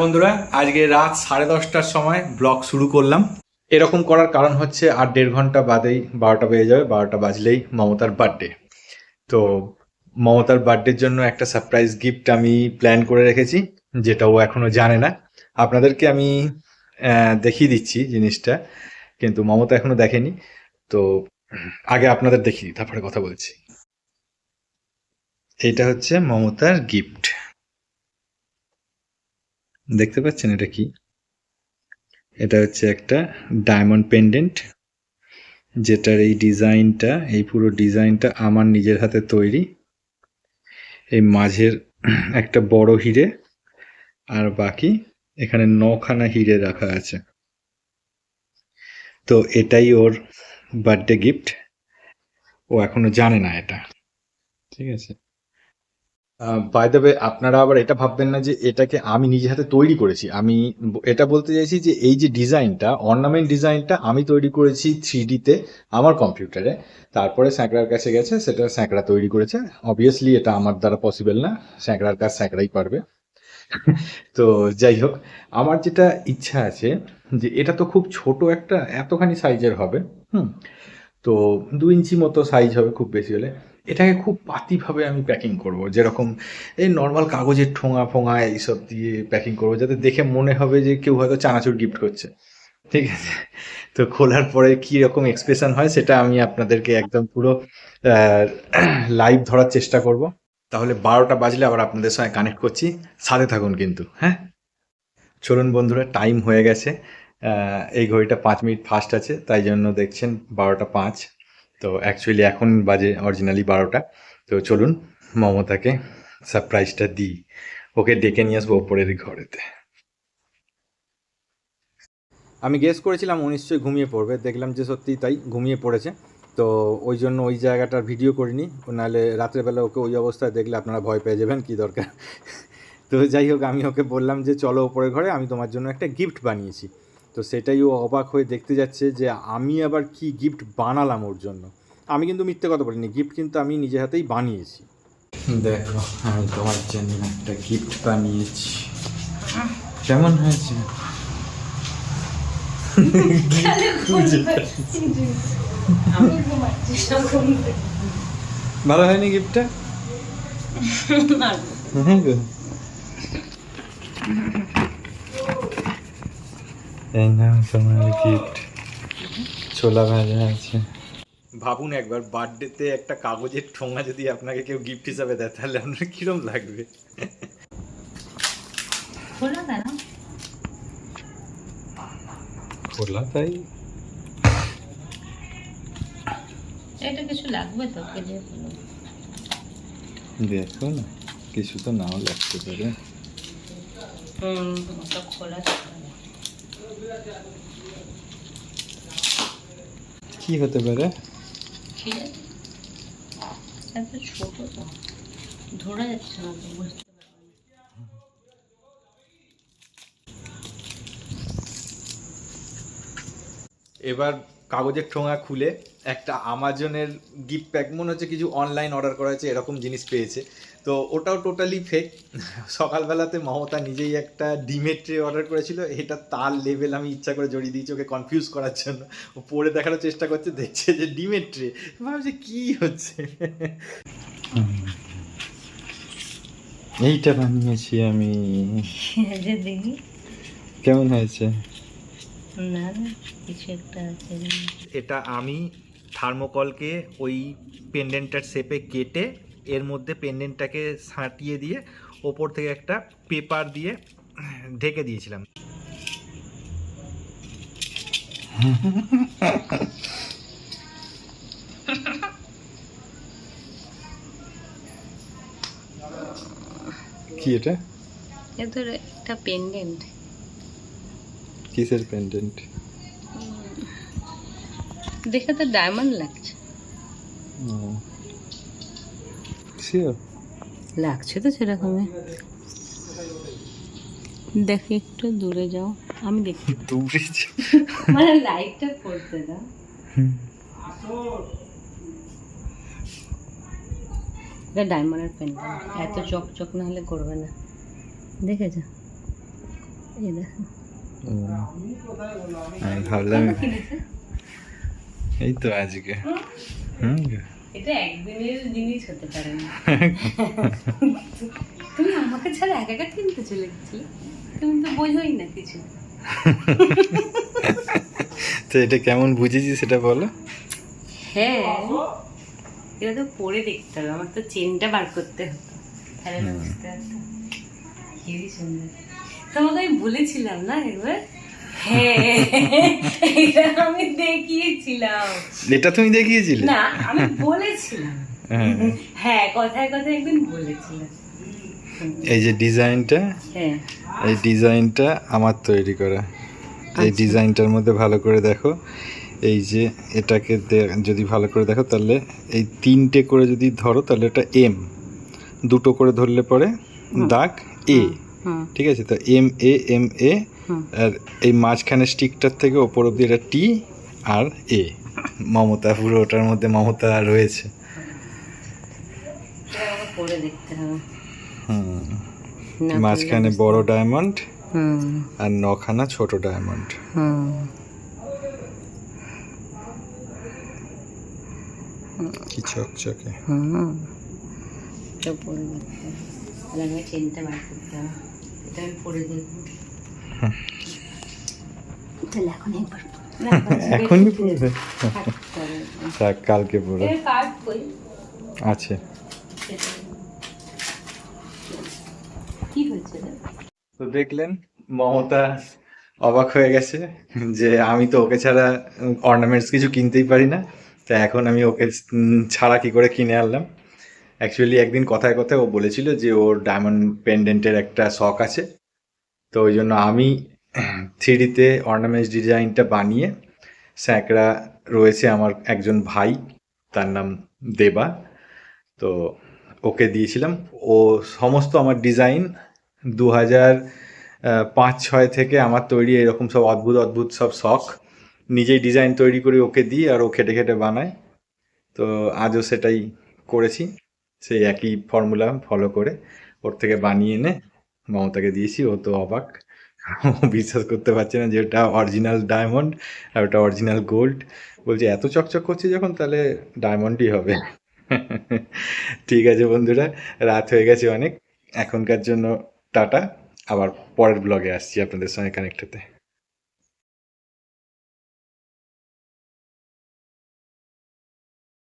বন্ধুরা, আজকে রাত সাড়ে দশটার সময় ব্লগ শুরু করলাম। এরকম করার কারণ হচ্ছে আর দেড় ঘণ্টা বাদেই বারোটা বেজে যাবে, বারোটা বাজলেই মমতার বার্থডে তো মমতার বার্থডের জন্য একটা সারপ্রাইজ গিফট আমি প্ল্যান করে রেখেছি, যেটা ও এখনও জানে না। আপনাদেরকে আমি দেখিয়ে দিচ্ছি জিনিসটা, কিন্তু মমতা এখনও দেখেনি। তো আগে আপনাদের দেখিয়ে তারপরে কথা বলছি। এইটা হচ্ছে মমতার গিফট দেখতে পাচ্ছেন এটা কি? এটা হচ্ছে একটা ডায়মন্ড পেন্ডেন্ট যেটার এই ডিজাইনটা, এই পুরো ডিজাইনটা আমার নিজের হাতে তৈরি। এই মাঝের একটা বড় হিরে, আর বাকি এখানে নখানা হিরে রাখা আছে। তো এটাই ওর বার্থডে গিফট ও এখনও জানে না এটা। ঠিক আছে। বাই দ্য ওয়ে আপনারা আবার এটা ভাববেন না যে এটাকে আমি নিজে হাতে তৈরি করেছি। আমি এটা বলতে চাইছি যে এই যে ডিজাইনটা অর্নামেন্ট ডিজাইনটা আমি তৈরি করেছি থ্রি ডিতে আমার কম্পিউটারে। তারপরে স্যাঁকড়ার কাছে গেছে, সেটা স্যাঁকড়া তৈরি করেছে। অবভিয়াসলি এটা আমার দ্বারা পসিবল না, স্যাঁকড়ার কাজ স্যাঁকড়াই পারবে। তো যাই হোক, আমার যেটা ইচ্ছা আছে যে এটা তো খুব ছোট একটা, এতখানি সাইজের হবে। হুম, তো দু ইঞ্চি মতো সাইজ হবে খুব বেশি হলে। এটাকে খুব পাতিভাবে আমি প্যাকিং করব। যেরকম এই নর্মাল কাগজের ঠোঙা ফোঙা এইসব দিয়ে প্যাকিং করব, যাতে দেখে মনে হবে যে কেউ হয়তো চানাচুর গিফট করছে। ঠিক আছে? তো খোলার পরে কি রকম এক্সপ্রেশন হয় সেটা আমি আপনাদেরকে একদম পুরো লাইভ ধরার চেষ্টা করব। তাহলে বারোটা বাজলে আবার আপনাদের সঙ্গে কানেক্ট করছি। সাথে থাকুন কিন্তু হ্যাঁ? চলুন বন্ধুরা টাইম হয়ে গেছে। এই ঘড়িটা পাঁচ মিনিট ফাস্ট আছে, তাই জন্য দেখছেন বারোটা পাঁচ। তো অ্যাকচুয়ালি এখন বাজে অরিজিনালি বারোটা। তো চলুন, মমতাকে সারপ্রাইজটা দিই। ওকে ডেকে নিয়ে আসব ওপরের ঘরেতে। আমি গেস করেছিলাম ও নিশ্চয়ই ঘুমিয়ে পড়বে। দেখলাম যে সত্যিই তাই ঘুমিয়ে পড়েছে। তো ওই জন্য ওই জায়গাটার ভিডিও করিনি। নাহলে রাত্রেবেলা ওকে ওই অবস্থায় দেখলে আপনারা ভয় পেয়ে যাবেন, কি দরকার। তো যাই হোক, আমি ওকে বললাম যে চলো ওপরের ঘরে, আমি তোমার জন্য একটা গিফট বানিয়েছি। তো সেটাই ও অবাক হয়ে দেখতে যাচ্ছে যে আমি আবার কি গিফট বানালাম ওর জন্য। আমি কিন্তু মিথ্যে কথা বলিনি গিফট কিন্তু আমি নিজে হাতেই বানিয়েছি। দেখো আমি তোমার জন্য একটা গিফট বানিয়েছি। কেমন হয়েছে? ভালো হয়নি গিফটটা হ্যাঁ গো। এই নাও তোমার গিফট ছোলা ভাজা আছে। ভাবুন একবার বার্থডেতে একটা কাগজের ঠোঙা যদি আপনাকে কেউ গিফট হিসাবে দেয় তাহলে আপনার কিরম লাগবে? খোলা তাই? এটা কিছু লাগবে তো দেখো না কিছু তো নাও লাগতে পারে। হুম খোলা। কি হতে পারে? এত ছোট তো। ধরে যাচ্ছে না তো বুঝতে এবার কাগজের ঠোঙা খুলে একটা আমাজনের গিফট প্যাক মনে হচ্ছে কিছু অনলাইন অর্ডার করা হয়েছে এরকম জিনিস পেয়েছে। তো ওটাও টোটালি ফেক সকালবেলাতে মমতা নিজেই একটা ডিমের ট্রে অর্ডার করেছিল এটা তার লেভেল আমি ইচ্ছা করে জড়িয়ে দিয়েছি ওকে কনফিউজ করার জন্য। ও পড়ে দেখানোর চেষ্টা করছে দেখছে যে ডিমের ট্রে ভাবছে কি হচ্ছে? এইটা বানিয়েছি আমি। কেমন হয়েছে? না না কিছু একটা আছে। এটা আমি থার্মোকলকে ওই পেন্ডেন্টটার শেপে কেটে এর মধ্যে পেন্ডেন্টটাকে সাঁটিয়ে দিয়ে ওপর থেকে একটা পেপার দিয়ে ঢেকে দিয়েছিলাম। কি এটা? এ তোর একটা পেন্ডেন্ট। কিসের পেন্ডেন্ট? দেখে তো ডায়মন্ড লাগছে। লাগছে তো সেরকমই। দেখি একটু দূরে যাও আমি দেখি দূরে মানে লাইটটা পড়তে দাও এটা ডায়মন্ডের পেন্ডেন্ট এত চকচক না হলে করবে না। দেখেছ এই দেখো। ভাবলাম এই তো আজকে। হুম এটা একদিনের জিনিস হতে পারে না। তুমি আমাকে ছাড়া একা একা কিনতে চলে গেছিলে? তুমি তো বোঝোই না কিছু। তো এটা কেমন বুঝেছি সেটা বলো। হ্যাঁ। এটা তো পরে দেখতে হবে। আমার তো চেনটা বার করতে হতো তাহলে বুঝতে হেবি সুন্দর। তোমাকে আমি বলেছিলাম না একবার? এটা আমি দেখিয়েছিলাম। এটা তুমি দেখিয়েছিলে? না আমি বলেছিলাম। হ্যাঁ। হ্যাঁ কথায় কথায় একদিন বলেছিলাম। এই যে ডিজাইনটা হ্যাঁ। এই ডিজাইনটা আমার তৈরি করা। এই ডিজাইনটার মধ্যে ভালো করে দেখো। এই যে এটাকে যদি ভালো করে দেখো তাহলে এই তিনটে করে যদি ধরো তাহলে এটা এম দুটো করে ধরলে পরে দাগ এ ঠিক আছে? তো এম এ এম এ আর এই মাঝখানে স্টিকটার থেকে ওপর অব্দি এটা টি আর এ মমতা পুরো ওটার মধ্যে মমতা রয়েছে। মাঝখানে বড় ডায়মন্ড আর নখানা ছোট ডায়মন্ড কি চকচকে। হুম। পরে চেনটা বার করতে হবে। এটা আমি পরে দেখব। এখনই পড়বে থাক কালকে পড়ো এর কার্ড কই আছে? তো দেখলেন মমতা অবাক হয়ে গেছে যে আমি তো ওকে ছাড়া অর্নামেন্টস কিছু কিনতেই পারি না তা এখন আমি ওকে ছাড়া কি করে কিনে আনলাম? অ্যাকচুয়ালি একদিন কথায় কথায় ও বলেছিল যে ওর ডায়মন্ড পেন্ডেন্টের একটা শখ আছে। তো ওই জন্য আমি থ্রিডিতে অর্নামেন্টস ডিজাইনটা বানিয়ে স্যাঁকড়া রয়েছে আমার একজন ভাই, তার নাম দেবা। তো ওকে দিয়েছিলাম। ও সমস্ত আমার ডিজাইন দু হাজার পাঁচ, ছয় থেকে আমার তৈরি এরকম সব অদ্ভুত অদ্ভুত সব শখ। নিজেই ডিজাইন তৈরি করে ওকে দিই আর ও খেটে খেটে বানায়। তো আজও সেটাই করেছি। সেই একই ফর্মুলা ফলো করে ওর থেকে বানিয়ে এনে মমতাকে দিয়েছি, ও তো অবাক। বিশ্বাস করতে পারছে না যে এটা অরিজিনাল ডায়মন্ড আর ওটা অরিজিনাল গোল্ড বলছে, এত চকচক করছে যখন, তাহলে ডায়মন্ডই হবে। ঠিক আছে বন্ধুরা, রাত হয়ে গেছে অনেক। এখনকার জন্য টাটা। আবার পরের ব্লগে আসছি আপনাদের সঙ্গে কানেক্ট হতে।